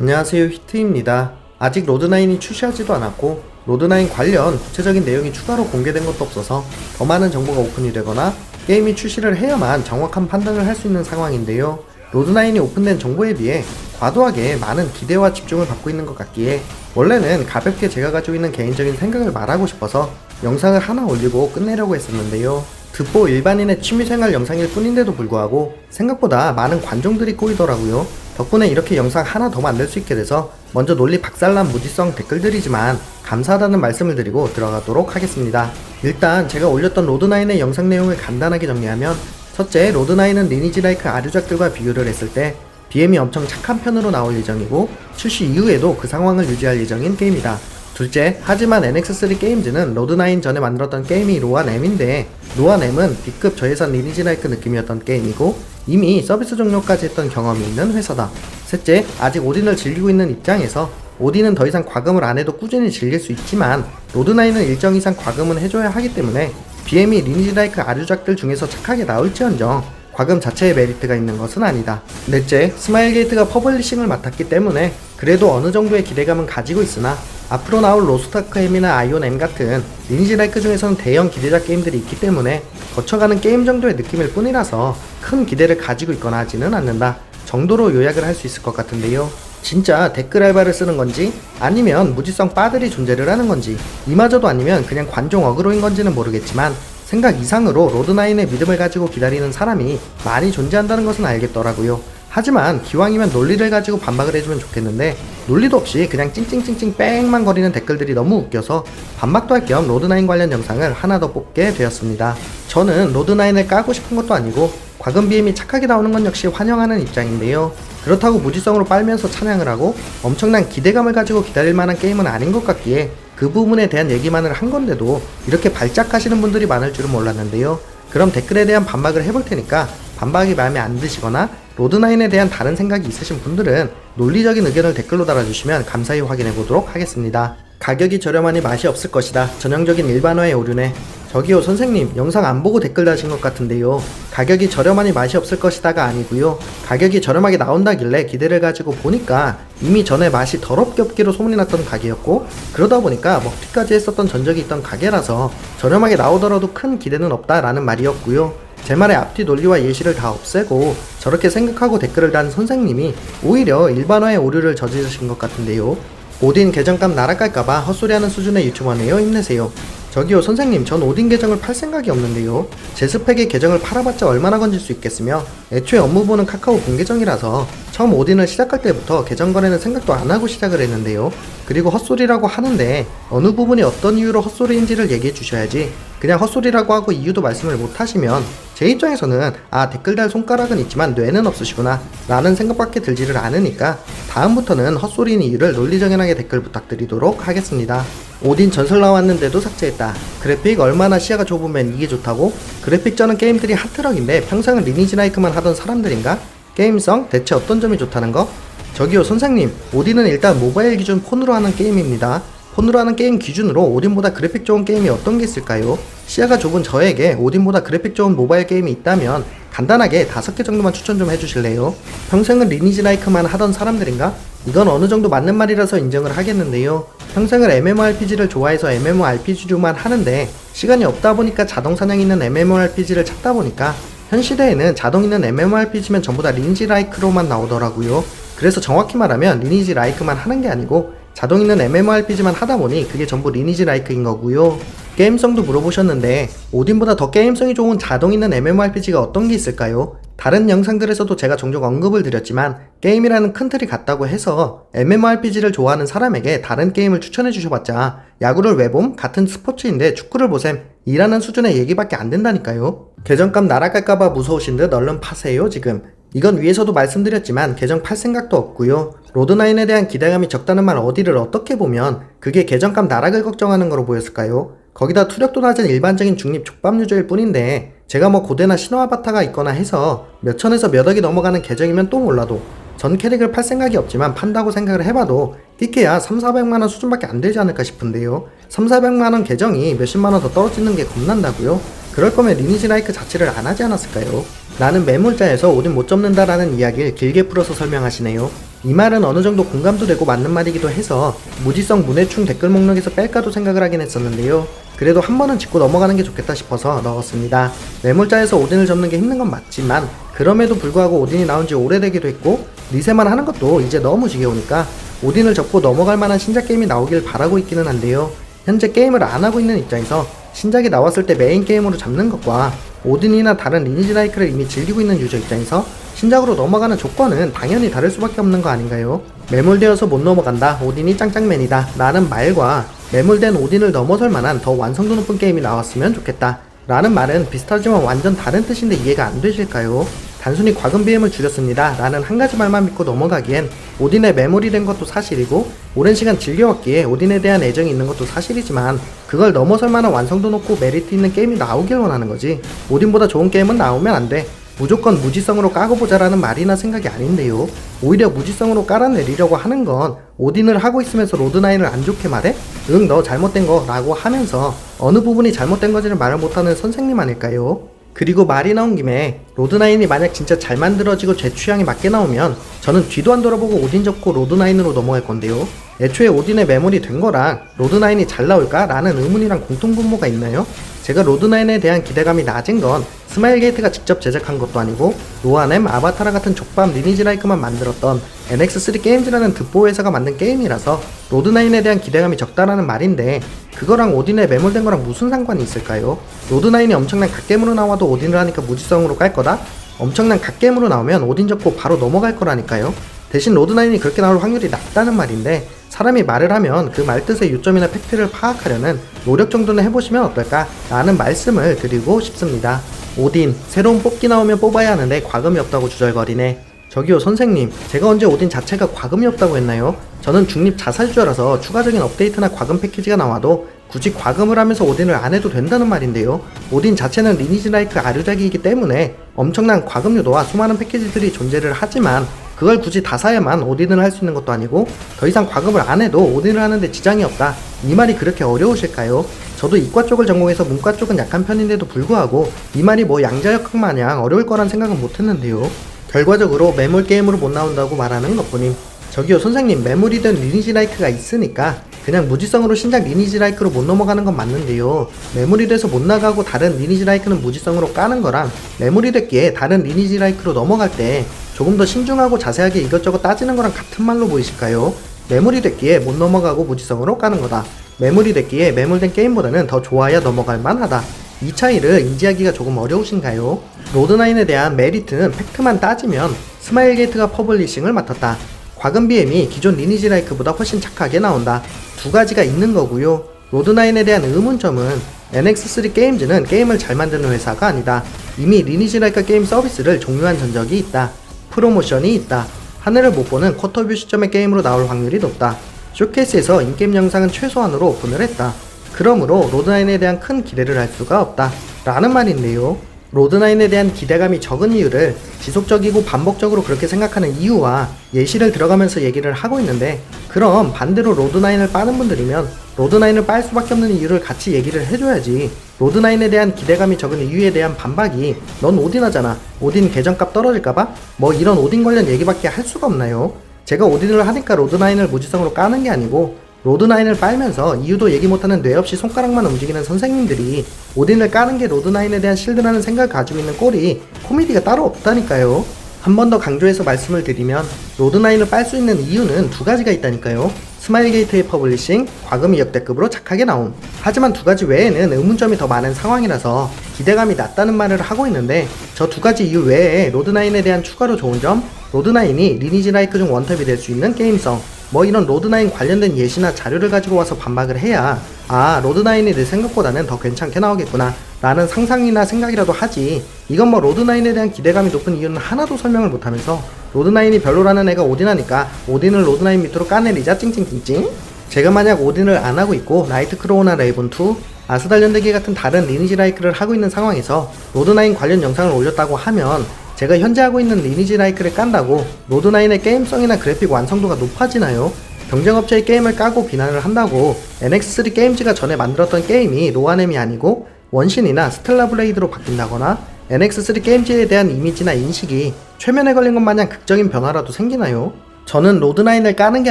안녕하세요 히트입니다. 아직 로드9이 출시하지도 않았고 로드9 관련 구체적인 내용이 추가로 공개된 것도 없어서 더 많은 정보가 오픈이 되거나 게임이 출시를 해야만 정확한 판단을 할 수 있는 상황인데요. 로드9이 오픈된 정보에 비해 과도하게 많은 기대와 집중을 받고 있는 것 같기에 원래는 가볍게 제가 가지고 있는 개인적인 생각을 말하고 싶어서 영상을 하나 올리고 끝내려고 했었는데요. 듣보 일반인의 취미생활 영상일 뿐인데도 불구하고 생각보다 많은 관종들이 꼬이더라고요. 덕분에 이렇게 영상 하나 더 만들 수 있게 돼서 먼저 논리 박살난 무지성 댓글들이지만 감사하다는 말씀을 드리고 들어가도록 하겠습니다. 일단 제가 올렸던 로드9의 영상 내용을 간단하게 정리하면 첫째, 로드9은 리니지 라이크 아류작들과 비교를 했을 때 BM이 엄청 착한 편으로 나올 예정이고 출시 이후에도 그 상황을 유지할 예정인 게임이다. 둘째, 하지만 NX3 게임즈는 로드9 전에 만들었던 게임이 로아 M인데 로아 M은 B급 저예산 리니지 라이크 느낌이었던 게임이고 이미 서비스 종료까지 했던 경험이 있는 회사다. 셋째, 아직 오딘을 즐기고 있는 입장에서 오딘은 더 이상 과금을 안 해도 꾸준히 즐길 수 있지만 로드9은 일정 이상 과금은 해줘야 하기 때문에 BM이 리니지 라이크 아류작들 중에서 착하게 나올지언정 과금 자체에 메리트가 있는 것은 아니다. 넷째, 스마일 게이트가 퍼블리싱을 맡았기 때문에 그래도 어느 정도의 기대감은 가지고 있으나 앞으로 나올 로스타크 M이나 아이온 M 같은 리니지 라이크 중에서는 대형 기대작 게임들이 있기 때문에 거쳐가는 게임 정도의 느낌일 뿐이라서 큰 기대를 가지고 있거나 하지는 않는다 정도로 요약을 할 수 있을 것 같은데요. 진짜 댓글 알바를 쓰는 건지 아니면 무지성 빠들이 존재를 하는 건지 이마저도 아니면 그냥 관종 어그로인 건지는 모르겠지만 생각 이상으로 로드9의 믿음을 가지고 기다리는 사람이 많이 존재한다는 것은 알겠더라고요. 하지만 기왕이면 논리를 가지고 반박을 해주면 좋겠는데 논리도 없이 그냥 찡찡찡찡 뺑만 거리는 댓글들이 너무 웃겨서 반박도 할 겸 로드9 관련 영상을 하나 더 뽑게 되었습니다. 저는 로드9을 까고 싶은 것도 아니고 과금 BM이 착하게 나오는 건 역시 환영하는 입장인데요. 그렇다고 무지성으로 빨면서 찬양을 하고 엄청난 기대감을 가지고 기다릴 만한 게임은 아닌 것 같기에 그 부분에 대한 얘기만을 한 건데도 이렇게 발작하시는 분들이 많을 줄은 몰랐는데요. 그럼 댓글에 대한 반박을 해볼 테니까 반박이 마음에 안 드시거나 로드9에 대한 다른 생각이 있으신 분들은 논리적인 의견을 댓글로 달아주시면 감사히 확인해 보도록 하겠습니다. 가격이 저렴하니 맛이 없을 것이다. 전형적인 일반화의 오류네. 저기요 선생님 영상 안 보고 댓글 다신 것 같은데요 가격이 저렴하니 맛이 없을 것이다가 아니고요 가격이 저렴하게 나온다길래 기대를 가지고 보니까 이미 전에 맛이 더럽게 없기로 소문이 났던 가게였고 그러다 보니까 먹튀까지 했었던 전적이 있던 가게라서 저렴하게 나오더라도 큰 기대는 없다라는 말이었고요 제 말의 앞뒤 논리와 예시를 다 없애고 저렇게 생각하고 댓글을 단 선생님이 오히려 일반화의 오류를 저지르신 것 같은데요. 오딘 계정값 날아갈까봐 헛소리하는 수준의 유튜버네요 힘내세요. 저기요 선생님 전 오딘 계정을 팔 생각이 없는데요. 제 스펙의 계정을 팔아봤자 얼마나 건질 수 있겠으며 애초에 업무보는 카카오 공계정이라서 처음 오딘을 시작할 때부터 계정 거래는 생각도 안 하고 시작을 했는데요. 그리고 헛소리라고 하는데 어느 부분이 어떤 이유로 헛소리인지를 얘기해 주셔야지 그냥 헛소리라고 하고 이유도 말씀을 못 하시면 제 입장에서는 아 댓글 달 손가락은 있지만 뇌는 없으시구나 라는 생각밖에 들지를 않으니까 다음부터는 헛소리인 이유를 논리정연하게 댓글 부탁드리도록 하겠습니다 오딘 전설 나왔는데도 삭제했다. 그래픽 얼마나 시야가 좁으면 이게 좋다고? 그래픽 저는 게임들이 핫트럭인데 평생은 리니지 라이크만 하던 사람들인가? 게임성 대체 어떤 점이 좋다는 거? 저기요 선생님 오딘은 일단 모바일 기준 폰으로 하는 게임입니다. 폰으로 하는 게임 기준으로 오딘보다 그래픽 좋은 게임이 어떤 게 있을까요? 시야가 좁은 저에게 오딘보다 그래픽 좋은 모바일 게임이 있다면 간단하게 다섯 개 정도만 추천 좀 해주실래요? 평생은 리니지 라이크만 하던 사람들인가? 이건 어느 정도 맞는 말이라서 인정을 하겠는데요. 평생을 MMORPG를 좋아해서 MMORPG류만 하는데 시간이 없다 보니까 자동 사냥 있는 MMORPG를 찾다 보니까 현 시대에는 자동 있는 MMORPG면 전부 다 리니지 라이크로만 나오더라고요. 그래서 정확히 말하면 리니지 라이크만 하는 게 아니고 자동 있는 MMORPG만 하다 보니 그게 전부 리니지 라이크인 거고요. 게임성도 물어보셨는데 오딘보다 더 게임성이 좋은 자동 있는 MMORPG가 어떤 게 있을까요? 다른 영상들에서도 제가 종종 언급을 드렸지만 게임이라는 큰 틀이 같다고 해서 MMORPG를 좋아하는 사람에게 다른 게임을 추천해 주셔봤자 야구를 왜 봄? 같은 스포츠인데 축구를 보셈 이라는 수준의 얘기밖에 안 된다니까요. 계정값 날아갈까봐 무서우신 듯 얼른 파세요 지금. 이건 위에서도 말씀드렸지만 계정 팔 생각도 없고요. 로드9에 대한 기대감이 적다는 말 어디를 어떻게 보면 그게 계정값 나락을 걱정하는 거로 보였을까요? 거기다 투력도 낮은 일반적인 중립 족밥 유저일 뿐인데 제가 뭐 고대나 신화 아바타가 있거나 해서 몇 천에서 몇 억이 넘어가는 계정이면 또 몰라도 전 캐릭을 팔 생각이 없지만 판다고 생각을 해봐도 끼케야 3, 400만원 수준밖에 안 되지 않을까 싶은데요 3, 400만원 계정이 몇십만원 더 떨어지는 게 겁난다고요? 그럴 거면 리니지 라이크 자체를 안 하지 않았을까요? 나는 매물자에서 오딘 못 접는다라는 이야기를 길게 풀어서 설명하시네요 이 말은 어느 정도 공감도 되고 맞는 말이기도 해서 무지성 문해충 댓글 목록에서 뺄까도 생각을 하긴 했었는데요. 그래도 한 번은 짚고 넘어가는 게 좋겠다 싶어서 넣었습니다. 매물자에서 오딘을 접는 게 힘든 건 맞지만 그럼에도 불구하고 오딘이 나온 지 오래되기도 했고 리세만 하는 것도 이제 너무 지겨우니까 오딘을 접고 넘어갈 만한 신작 게임이 나오길 바라고 있기는 한데요. 현재 게임을 안 하고 있는 입장에서 신작이 나왔을 때 메인 게임으로 잡는 것과 오딘이나 다른 리니지 라이크를 이미 즐기고 있는 유저 입장에서 신작으로 넘어가는 조건은 당연히 다를 수밖에 없는 거 아닌가요? 매몰되어서 못 넘어간다. 오딘이 짱짱맨이다. 라는 말과 매몰된 오딘을 넘어설 만한 더 완성도 높은 게임이 나왔으면 좋겠다. 라는 말은 비슷하지만 완전 다른 뜻인데 이해가 안 되실까요? 단순히 과금 BM을 줄였습니다. 라는 한 가지 말만 믿고 넘어가기엔 오딘에 메모리 된 것도 사실이고 오랜 시간 즐겨왔기에 오딘에 대한 애정이 있는 것도 사실이지만 그걸 넘어설 만한 완성도 높고 메리트 있는 게임이 나오길 원하는 거지. 오딘보다 좋은 게임은 나오면 안 돼. 무조건 무지성으로 까고 보자라는 말이나 생각이 아닌데요. 오히려 무지성으로 깔아내리려고 하는 건 오딘을 하고 있으면서 로드나인을 안 좋게 말해? 응, 너 잘못된 거 라고 하면서 어느 부분이 잘못된 거지를 말을 못하는 선생님 아닐까요? 그리고 말이 나온 김에 로드나인이 만약 진짜 잘 만들어지고 제 취향에 맞게 나오면 저는 뒤도 안 돌아보고 오딘 접고 로드나인으로 넘어갈 건데요. 애초에 오딘의 메모리 된 거랑 로드나인이 잘 나올까? 라는 의문이랑 공통분모가 있나요? 제가 로드나인에 대한 기대감이 낮은 건 스마일 게이트가 직접 제작한 것도 아니고 노아넴, 아바타라 같은 족밥 리니지 라이크만 만들었던 NX3 게임즈라는 듣보 회사가 만든 게임이라서 로드나인에 대한 기대감이 적다라는 말인데 그거랑 오딘에 매몰된 거랑 무슨 상관이 있을까요? 로드나인이 엄청난 갓겜으로 나와도 오딘을 하니까 무지성으로 깔 거다? 엄청난 갓겜으로 나오면 오딘 접고 바로 넘어갈 거라니까요? 대신 로드나인이 그렇게 나올 확률이 낮다는 말인데 사람이 말을 하면 그 말 뜻의 요점이나 팩트를 파악하려는 노력 정도는 해보시면 어떨까? 라는 말씀을 드리고 싶습니다. 오딘, 새로운 뽑기 나오면 뽑아야 하는데 과금이 없다고 주절거리네. 저기요 선생님, 제가 언제 오딘 자체가 과금이 없다고 했나요? 저는 중립 자살주라서 추가적인 업데이트나 과금 패키지가 나와도 굳이 과금을 하면서 오딘을 안 해도 된다는 말인데요. 오딘 자체는 리니지 라이크 아류작이기 때문에 엄청난 과금 유도와 수많은 패키지들이 존재를 하지만 그걸 굳이 다 사야만 오딘을 할 수 있는 것도 아니고 더 이상 과금을 안 해도 오딘을 하는데 지장이 없다. 이 말이 그렇게 어려우실까요? 저도 이과 쪽을 전공해서 문과 쪽은 약한 편인데도 불구하고 이 말이 뭐 양자역학 마냥 어려울 거란 생각은 못했는데요. 결과적으로 매몰 게임으로 못 나온다고 말하는 것뿐임. 저기요 선생님 매몰이든 리니지 라이크가 있으니까 그냥 무지성으로 신작 리니지 라이크로 못 넘어가는 건 맞는데요. 메모리 돼서 못 나가고 다른 리니지 라이크는 무지성으로 까는 거랑 메모리 됐기에 다른 리니지 라이크로 넘어갈 때 조금 더 신중하고 자세하게 이것저것 따지는 거랑 같은 말로 보이실까요? 메모리 됐기에 못 넘어가고 무지성으로 까는 거다. 메모리 됐기에 매몰된 게임보다는 더 좋아야 넘어갈 만하다. 이 차이를 인지하기가 조금 어려우신가요? 로드나인에 대한 메리트는 팩트만 따지면 스마일 게이트가 퍼블리싱을 맡았다. 과금 BM이 기존 리니지 라이크보다 훨씬 착하게 나온다. 두 가지가 있는 거고요. 로드나인에 대한 의문점은 NX3 게임즈는 게임을 잘 만드는 회사가 아니다. 이미 리니지 라이크 게임 서비스를 종료한 전적이 있다. 프로모션이 있다. 하늘을 못 보는 쿼터뷰 시점의 게임으로 나올 확률이 높다. 쇼케이스에서 인게임 영상은 최소한으로 오픈을 했다. 그러므로 로드나인에 대한 큰 기대를 할 수가 없다. 라는 말인데요. 로드나인에 대한 기대감이 적은 이유를 지속적이고 반복적으로 그렇게 생각하는 이유와 예시를 들어가면서 얘기를 하고 있는데 그럼 반대로 로드나인을 빠는 분들이면 로드나인을 빨 수밖에 없는 이유를 같이 얘기를 해줘야지 로드나인에 대한 기대감이 적은 이유에 대한 반박이 넌 오딘하잖아 오딘 계정값 떨어질까봐 뭐 이런 오딘 관련 얘기밖에 할 수가 없나요? 제가 오딘을 하니까 로드나인을 무지성으로 까는 게 아니고 로드나인을 빨면서 이유도 얘기 못하는 뇌 없이 손가락만 움직이는 선생님들이 오딘을 까는 게 로드나인에 대한 실드라는 생각을 가지고 있는 꼴이 코미디가 따로 없다니까요. 한 번 더 강조해서 말씀을 드리면 로드나인을 빨 수 있는 이유는 두 가지가 있다니까요. 스마일 게이트의 퍼블리싱, 과금이 역대급으로 착하게 나옴. 하지만 두 가지 외에는 의문점이 더 많은 상황이라서 기대감이 낮다는 말을 하고 있는데 저 두 가지 이유 외에 로드나인에 대한 추가로 좋은 점, 로드나인이 리니지 라이크 중 원탑이 될 수 있는 게임성, 뭐 이런 로드나인 관련된 예시나 자료를 가지고 와서 반박을 해야 아 로드나인이 내 생각보다는 더 괜찮게 나오겠구나. 라는 상상이나 생각이라도 하지. 이건 뭐 로드나인에 대한 기대감이 높은 이유는 하나도 설명을 못하면서 로드나인이 별로라는 애가 오딘하니까 오딘을 로드나인 밑으로 까내리자 찡찡찡찡. 제가 만약 오딘을 안 하고 있고 나이트 크로우나 레이븐2 아스달 연대기 같은 다른 리니지 라이크를 하고 있는 상황에서 로드나인 관련 영상을 올렸다고 하면 제가 현재 하고 있는 리니지 라이크를 깐다고 로드나인의 게임성이나 그래픽 완성도가 높아지나요? 경쟁업체의 게임을 까고 비난을 한다고 NX3 게임즈가 전에 만들었던 게임이 로아넴이 아니고 원신이나 스텔라 블레이드로 바뀐다거나 NX3 게임즈에 대한 이미지나 인식이 최면에 걸린 것 마냥 극적인 변화라도 생기나요? 저는 로드9을 까는 게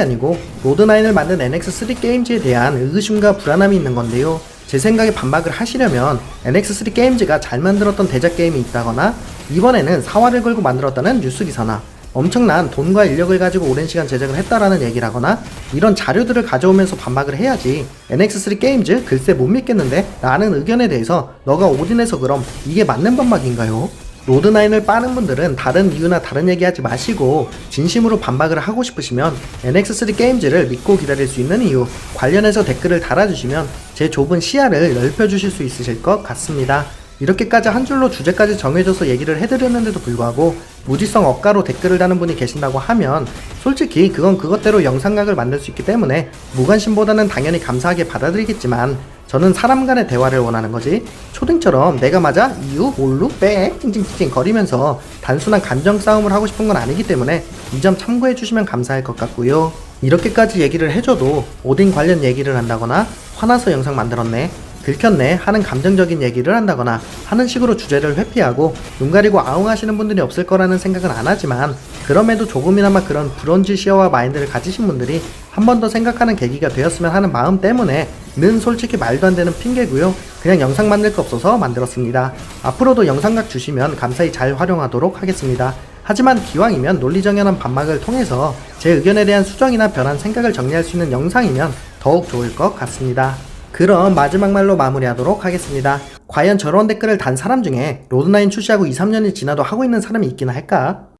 아니고 로드9을 만든 NX3 게임즈에 대한 의구심과 불안함이 있는 건데요. 제 생각에 반박을 하시려면 NX3 게임즈가 잘 만들었던 대작 게임이 있다거나 이번에는 사활을 걸고 만들었다는 뉴스 기사나 엄청난 돈과 인력을 가지고 오랜 시간 제작을 했다라는 얘기라거나 이런 자료들을 가져오면서 반박을 해야지 NX3 게임즈 글쎄 못 믿겠는데 라는 의견에 대해서 너가 오딘해서 그럼 이게 맞는 반박인가요? 로드9을 빠는 분들은 다른 이유나 다른 얘기 하지 마시고 진심으로 반박을 하고 싶으시면 NX3 게임즈를 믿고 기다릴 수 있는 이유 관련해서 댓글을 달아주시면 제 좁은 시야를 넓혀주실 수 있으실 것 같습니다. 이렇게까지 한 줄로 주제까지 정해줘서 얘기를 해드렸는데도 불구하고 무지성 억가로 댓글을 다는 분이 계신다고 하면 솔직히 그건 그것대로 영상각을 만들 수 있기 때문에 무관심보다는 당연히 감사하게 받아들이겠지만 저는 사람 간의 대화를 원하는 거지. 초딩처럼 내가 맞아? 이유? 뭘로? 빼? 찡찡찡찡 거리면서 단순한 감정 싸움을 하고 싶은 건 아니기 때문에 이 점 참고해 주시면 감사할 것 같고요. 이렇게까지 얘기를 해줘도 오딘 관련 얘기를 한다거나 화나서 영상 만들었네 들켰네. 하는 감정적인 얘기를 한다거나 하는 식으로 주제를 회피하고 눈 가리고 아웅하시는 분들이 없을 거라는 생각은 안 하지만 그럼에도 조금이나마 그런 브론즈 시어와 마인드를 가지신 분들이 한 번 더 생각하는 계기가 되었으면 하는 마음 때문에 는 솔직히 말도 안 되는 핑계고요. 그냥 영상 만들 거 없어서 만들었습니다. 앞으로도 영상각 주시면 감사히 잘 활용하도록 하겠습니다. 하지만 기왕이면 논리정연한 반박을 통해서 제 의견에 대한 수정이나 변한 생각을 정리할 수 있는 영상이면 더욱 좋을 것 같습니다. 그럼 마지막 말로 마무리하도록 하겠습니다. 과연 저런 댓글을 단 사람 중에 로드9 출시하고 2, 3년이 지나도 하고 있는 사람이 있기나 할까?